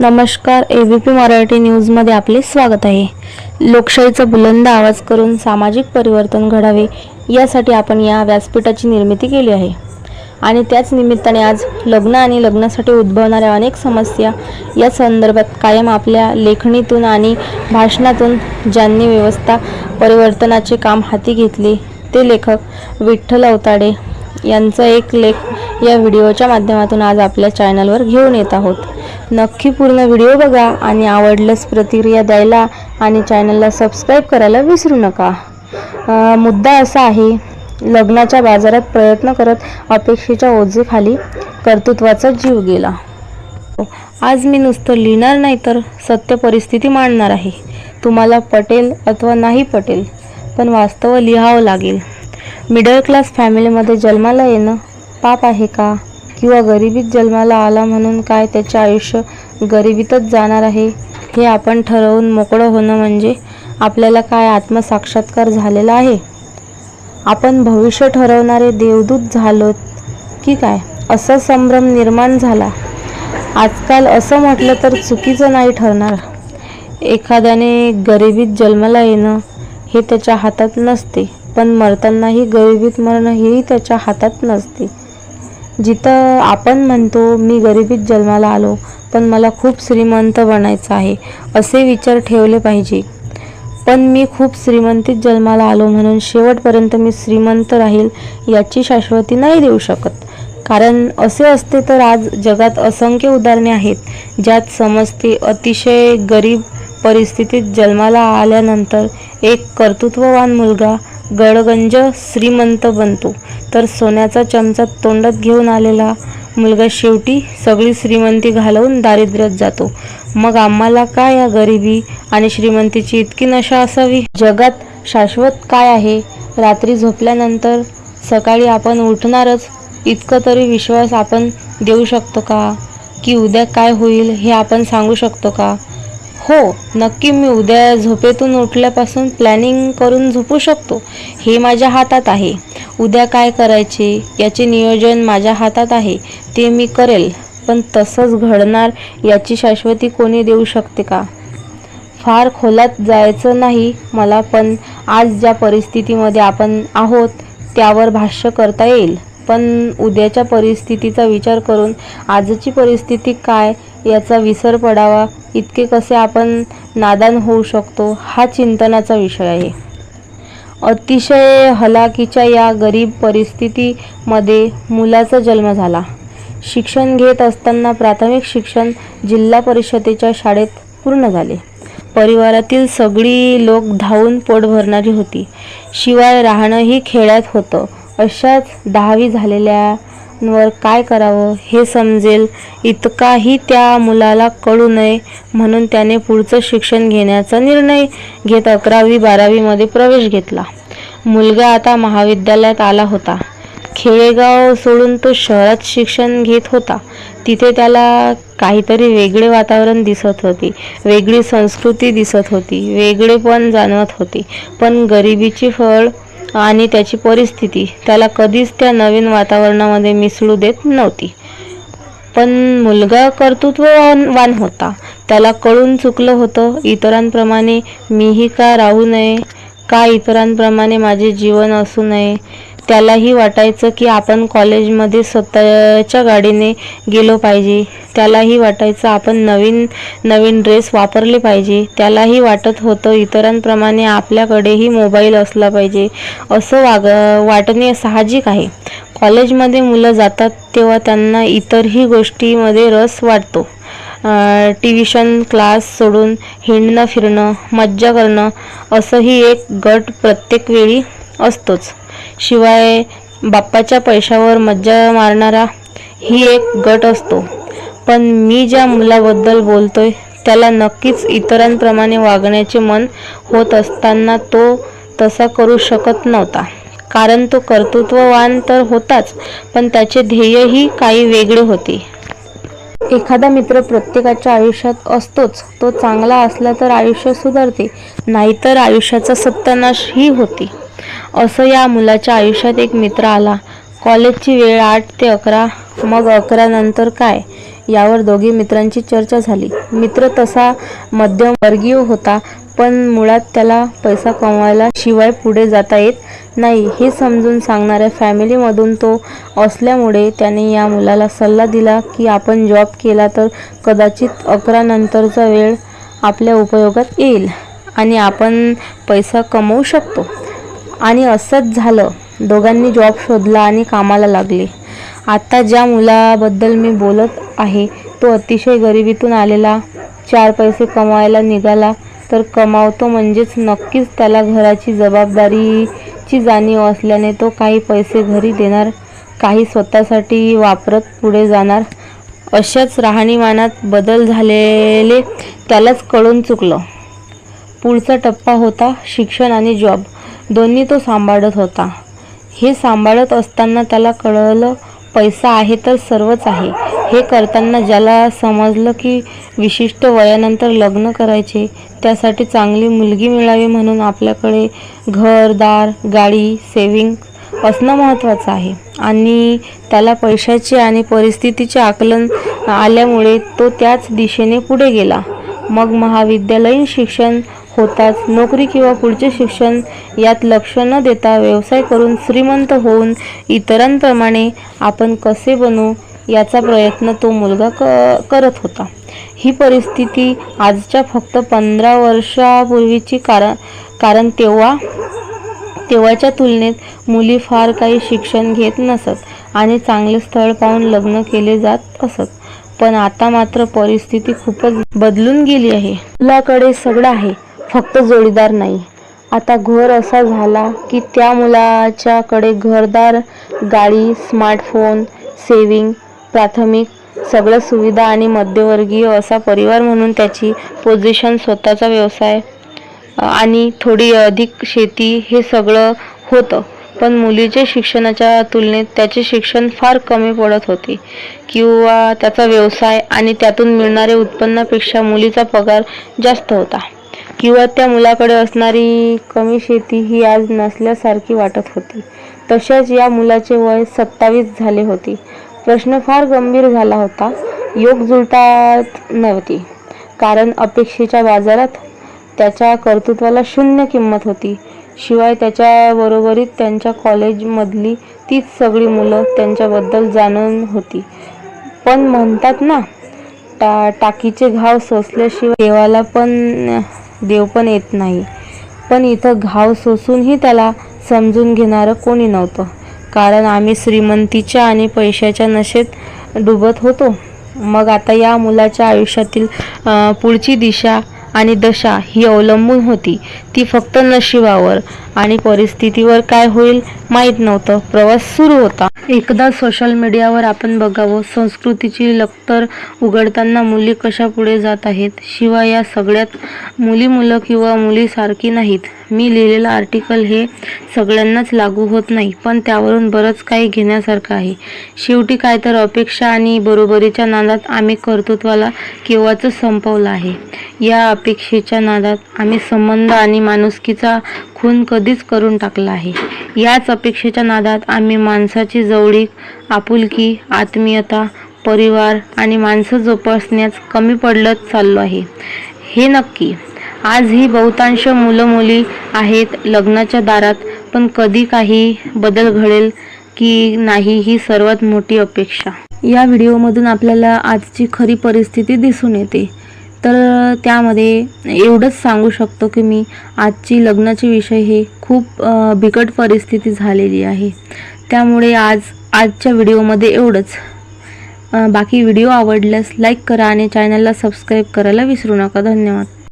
नमस्कार A B P Marathi न्यूजमध्ये आपले स्वागत आहे. लोकशाहीचा बुलंद आवाज करून सामाजिक परिवर्तन घडावे यासाठी आपण या व्यासपीठाची निर्मिती केली आहे. आणि त्याच निमित्ताने आज लग्न आणि लग्नासाठी उद्भवणाऱ्या अनेक समस्या या संदर्भात कायम आपल्या लेखणीतून आणि भाषणातून ज्यांनी व्यवस्था परिवर्तनाचे काम हाती घेतले ते लेखक विठ्ठल अवताडे यांचा एक लेख या व्हिडिओच्या माध्यमातून आज आपल्या चॅनलवर घेऊन येत आहोत. नक्की पूर्ण व्हिडिओ बघा आणि आवडल्यास प्रतिक्रिया द्यायला आणि चॅनलला सबस्क्राईब करायला विसरू नका. मुद्दा असा आहे लग्नाच्या बाजारात प्रयत्न करत अपेक्षेच्या ओझेखाली कर्तृत्वाचा जीव गेला. आज मी नुसतं लिहिणार नाही तर सत्य परिस्थिती मांडणार आहे. तुम्हाला पटेल अथवा नाही पटेल पण वास्तव लिहावं लागेल. मिडल क्लास फॅमिलीमध्ये जन्माला येणं पाप आहे का? किंवा गरिबीत जन्माला आला म्हणून काय त्याचे आयुष्य गरिबीतच जाणार आहे हे आपण ठरवून मोकळं होणं म्हणजे आपल्याला काय आत्मसाक्षात्कार झालेला आहे? आपण भविष्य ठरवणारे देवदूत झालोत की काय? असा संभ्रम निर्माण झाला. आजकाल असं म्हटलं तर चुकीचं नाही ठरणार. एखाद्याने गरिबीत जन्माला येणं हे त्याच्या हातात नसते पण मरतानाही गरिबीत मरणं हेही त्याच्या हातात नसते. जिथं आपण म्हणतो मी गरिबीत जन्माला आलो पण मला खूप श्रीमंत बनायचं आहे असे विचार ठेवले पाहिजे. पण मी खूप श्रीमंतीत जन्माला आलो म्हणून शेवटपर्यंत मी श्रीमंत राहील याची शाश्वती नाही देऊ शकत. कारण असे असते तर आज जगात असंख्य उदाहरणे आहेत ज्यात समजते अतिशय गरीब परिस्थितीत जन्माला आल्यानंतर एक कर्तृत्ववान मुलगा गडगंज श्रीमंत बनतो. तर सोन्याचा चमचा तोंडात घेऊन आलेला मुलगा शेवटी सगळी श्रीमंती घालवून दारिद्र्यात जातो. मग आम्हाला काय या गरिबी आणि श्रीमंतीची इतकी नशा असावी? जगात शाश्वत काय आहे? रात्री झोपल्यानंतर सकाळी आपण उठणारच इतकं तरी विश्वास आपण देऊ शकतो का? की उद्या काय होईल हे आपण सांगू शकतो का? हो नक्की मी उद्या झोपेतून उठल्यापासून प्लॅनिंग करून झोपू शकतो. हे माझ्या हातात आहे. उद्या काय करायचे याचे नियोजन माझ्या हातात आहे. ते मी करेल. पण तसंच घडणार याची शाश्वती कोणी देऊ शकते का? फार खोलात जायचं नाही मला पण आज ज्या परिस्थितीमध्ये आपण आहोत त्यावर भाष्य करता येईल. पण उद्याच्या परिस्थितीचा विचार करून आजची परिस्थिती काय याचा विसर पडावा. इतके कसे आपण नादान होऊ शकतो? हा चिंतनाचा विषय आहे. अतिशय हलाखीच्या या गरीब परिस्थितीमध्ये मुलाचा जन्म झाला. शिक्षण घेत असताना प्राथमिक शिक्षण जिल्हा परिषदेच्या शाळेत पूर्ण झाले. परिवारातील सगळी लोक धावून पोट भरणारी होती. शिवाय राहणंही खेड्यात होतं. अशाच दहावी झालेल्या वर काय करावं हे समजेल. इतकाही त्या मुलाला कळू नये म्हणून त्याने पुढचं शिक्षण घेण्याचा निर्णय घेत अकरावी बारावीमध्ये प्रवेश घेतला. मुलगा आता महाविद्यालयात आला होता. खेडेगाव सोडून तो शहरात शिक्षण घेत होता. तिथे त्याला काहीतरी वेगळे वातावरण दिसत होते. वेगळी संस्कृती दिसत होती. वेगळेपण जाणवत होते. पण गरिबीची फळ आणि त्याची परिस्थिती. त्याला कधीच त्या नवीन वातावरणामध्ये मिसळू देत नव्हती. पण मुलगा कर्तृत्ववान होता. त्याला कळून चुकलं होतं. इतरांप्रमाणे मीही का राहू नये? का इतरांप्रमाणे माझे जीवन असू नये? त्यालाही वाटायचं की आपण कॉलेजमध्ये स्वतःच्या गाडीने गेलो पाहिजे. त्यालाही वाटायचं आपण नवीन नवीन ड्रेस वापरले पाहिजे. त्यालाही वाटत होतं इतरांप्रमाणे आपल्याकडेही मोबाईल असला पाहिजे. असं वाग वाटणे साहजिक आहे. कॉलेजमध्ये मुलं जातात तेव्हा त्यांना इतरही गोष्टीमध्ये रस वाटतो. ट्युशन क्लास सोडून हिंडणं फिरणं मज्जा करणं असंही एक गट प्रत्येक वेळी असतोच. शिवाय बाप्पाच्या पैशावर मज्जा मारणारा ही एक गट असतो. पण मी ज्या मुलाबद्दल बोलतोय त्याला नक्कीच इतरांप्रमाणे वागण्याचे मन होत असताना तो तसा करू शकत नव्हता. कारण तो कर्तृत्ववान तर होताच पण त्याचे ध्येयही काही वेगळे होते. एखादा मित्र प्रत्येकाच्या आयुष्यात असतोच. तो चांगला असला तर आयुष्य सुधारते नाहीतर आयुष्याचा सत्यानाश ही होते. असं या मुलाच्या आयुष्यात एक मित्र आला. कॉलेजची वेळ आठ ते अकरा मग अकरा नंतर काय? यावर दोघी मित्रांची चर्चा झाली. मित्र तसा मध्यमवर्गीय होता पण मुळात त्याला पैसा कमवायला शिवाय पुढे जाता येत नाही हे समजून सांगणाऱ्या फॅमिलीमधून तो असल्यामुळे त्याने या मुलाला सल्ला दिला की आपण जॉब केला तर कदाचित अकरा नंतरचा वेळ आपल्या उपयोगात येईल आणि आपण पैसा कमवू शकतो. आणि असंच झालं. दोघांनी जॉब शोधला आणि कामाला लागले. आत्ता ज्या मुलाबद्दल मी बोलत आहे तो अतिशय गरिबीतून आलेला. चार पैसे कमवायला निघाला तर कमावतो म्हणजेच नक्कीच त्याला घराची जबाबदारीची जाणीव असल्याने तो काही पैसे घरी देणार काही स्वतःसाठी वापरत पुढे जाणार. अशाच राहणीमानात बदल झालेले त्यालाच कळून चुकलं. पुढचा टप्पा होता शिक्षण आणि जॉब दोन्ही तो सांभाळत होता. हे सांभाळत असताना त्याला कळलं पैसा आहे तर सर्वच आहे. हे करताना ज्याला समजलं की विशिष्ट वयानंतर लग्न करायचे त्यासाठी चांगली मुलगी मिळावी म्हणून आपल्याकडे घरदार गाडी सेविंग असणं महत्त्वाचं आहे. आणि त्याला पैशाचे आणि परिस्थितीचे आकलन आल्यामुळे तो त्याच दिशेने पुढे गेला. मग महाविद्यालयीन शिक्षण होताच. नोकरी किंवा पुढचे शिक्षण यात लक्ष न देता व्यवसाय करून श्रीमंत होऊन इतरांप्रमाणे आपण कसे बनू याचा प्रयत्न तो मुलगा क करत होता. ही परिस्थिती आजच्या फक्त पंधरा वर्षापूर्वीची कारण कारण तेव्हा तेव्हाच्या तुलनेत मुली फार काही शिक्षण घेत नसत आणि चांगले स्थळ पाहून लग्न केले जात असत. पण आता मात्र परिस्थिती खूपच बदलून गेली आहे. मुलाकडे सगळं आहे. फक्त जोडीदार नाही. आता घर असा झाला की त्या मुलाच्याकडे घरदार गाडी स्मार्टफोन सेविंग प्राथमिक सगळ्या सुविधा आणि मध्यमवर्गीय असा परिवार म्हणून त्याची पोझिशन स्वतःचा व्यवसाय आणि थोडी अधिक शेती हे सगळं होतं. पण मुलीचे शिक्षणाच्या तुलनेत त्याचे शिक्षण फार कमी पडत होते. किंवा त्याचा व्यवसाय आणि त्यातून मिळणाऱ्या उत्पन्नापेक्षा मुलीचा पगार जास्त होता. किंवा त्या मुलाकडे असणारी कमी शेती ही आज नसल्यासारखी वाटत होती. तशाच या मुलाचे वय सत्तावीस झाले होते. प्रश्न फार गंभीर झाला होता. योग जुळतात नव्हती. कारण अपेक्षेच्या बाजारात त्याच्या कर्तृत्वाला शून्य किंमत होती. शिवाय त्याच्या बरोबरीत त्यांच्या कॉलेजमधली तीच सगळी मुलं त्यांच्याबद्दल जाणून होती. पण म्हणतात ना टा टाकीचे घाव सोसल्याशिवाय देवाला पण देव पण येत नाही. पण इथं घाव सोसूनही त्याला समजून घेणारं कोणी नव्हतं. कारण आम्ही श्रीमंतीच्या आणि पैशाच्या नशेत डुबत होतो. मग आता या मुलाच्या आयुष्यातील पुढची दिशा आणि दशा ही अवलंबून होती. ती फक्त नशिबावर आणि परिस्थितीवर काय होईल माहीत नव्हतं. प्रवास सुरू होता. एकदा सोशल मीडियावर आपण बघावं संस्कृतीची लक्तर उघडताना मुली कशा पुढे जात आहेत शिवाय या सगळ्यात मुली मुलं किंवा मुलीसारखी नाहीत. मी लिहिलेलं आर्टिकल हे सगळ्यांनाच लागू होत नाही पण त्यावरून बरंच काही घेण्यासारखं आहे. शेवटी काय तर अपेक्षा आणि बरोबरीच्या नादात आम्ही कर्तृत्वाला केव्हाच संपवलं आहे. या अपेक्षेच्या नादात आम्ही संबंध आणि माणुसकीचा खून कधीच करून टाकला आहे. याच अपेक्षेच्या नादात आम्ही माणसाची जवळीक आपुलकी आत्मीयता परिवार आणि माणसं जोपासण्यास कमी पडलंच चाललो आहे. हे नक्की. आज ही बहुतांश मुलं मुली आहेत लग्नाच्या दारात पण कधी काही बदल घडेल की नाही ही सर्वात मोठी अपेक्षा. या व्हिडिओमधून आपल्याला आजची खरी परिस्थिती दिसून येते. तर त्यामध्ये एवढंच सांगू शकतो की मी आजची लग्नाचे विषय हे खूप बिकट परिस्थिती झालेली आहे. त्यामुळे आज आजच्या व्हिडिओमध्ये एवढंच. बाकी व्हिडिओ आवडल्यास लाईक करा आणि चॅनलला सबस्क्राईब करायला विसरू नका. धन्यवाद.